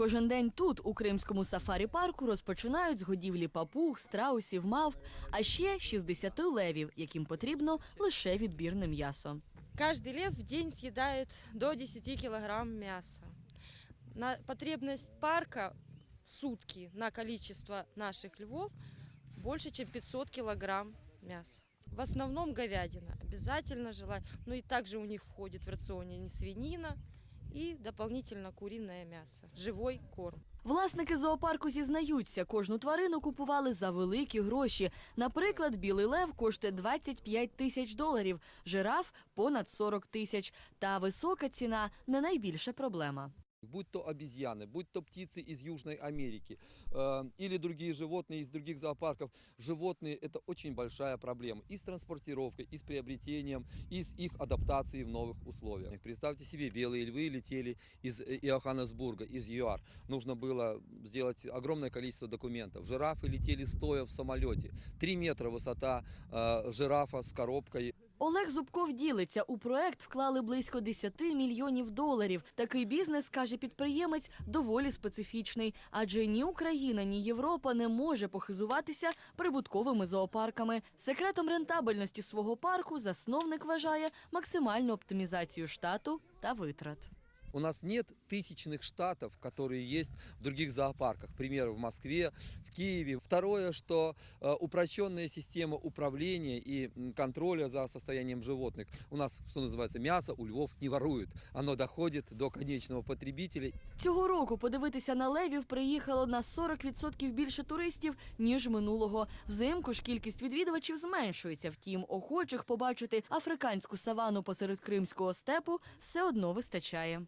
Кожен день тут, у кримському сафарі-парку, розпочинають з годівлі папуг, страусів, мавп, а ще 60 левів, яким потрібно лише відбірне м'ясо. Каждый лев в день съедает до 10 килограмм мяса. На потребность парка в сутки на количество наших львов больше, чем 500 килограмм мяса. В основном говядина, обязательно желательно. Ну и также у них входит в рационе не свинина и дополнительно куриное мясо, живий корм. Власники зоопарку зізнаються, кожну тварину купували за великі гроші. Наприклад, білий лев коштує 25 тисяч доларів, жираф понад 40 тисяч. Та висока ціна не найбільша проблема. Будь то обезьяны, будь то птицы из Южной Америки э, или другие животные из других зоопарков. Животные – это очень большая проблема и с транспортировкой, и с приобретением, и с их адаптацией в новых условиях. Представьте себе, белые львы летели из э, Иоханнесбурга, из ЮАР. Нужно было сделать огромное количество документов. Жирафы летели стоя в самолете. Три метра высота э, жирафа с коробкой. Олег Зубков ділиться, у проект вклали близько 10 мільйонів доларів. Такий бізнес, каже підприємець, доволі специфічний, адже ні Україна, ні Європа не може похизуватися прибутковими зоопарками. Секретом рентабельності свого парку засновник вважає максимальну оптимізацію штату та витрат. У нас нет тысячных штатов, которые есть в других зоопарках. Пример в Москве, в Киеве. Второе, что э, упрощенная система управления и м, контроля за состоянием животных. У нас, что называется, мясо у львов не воруют. Оно доходит до конечного потребителя. Цього року подивитися на левів приїхало на 40% більше туристів, ніж минулого. Взимку ж кількість відвідувачів зменшується. Втім, охочих побачити африканську савану посеред кримського степу все одно вистачає.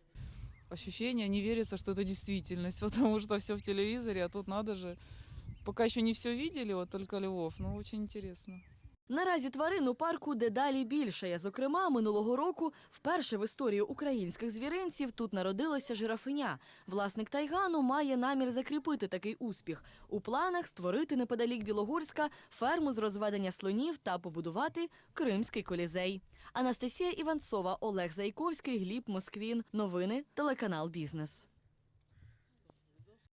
ощущение, не верится, что это действительность, потому что все в телевизоре, а тут надо же. Пока еще не все видели, вот только львов, но очень интересно. Наразі тварин у парку дедалі більше. Зокрема, минулого року вперше в історії українських звіринців тут народилося жирафеня. Власник Тайгану має намір закріпити такий успіх. У планах створити неподалік Білогорська ферму з розведення слонів та побудувати кримський колізей. Анастасія Іванцова, Олег Зайковський, Гліб Москвін. Новини телеканал Бізнес.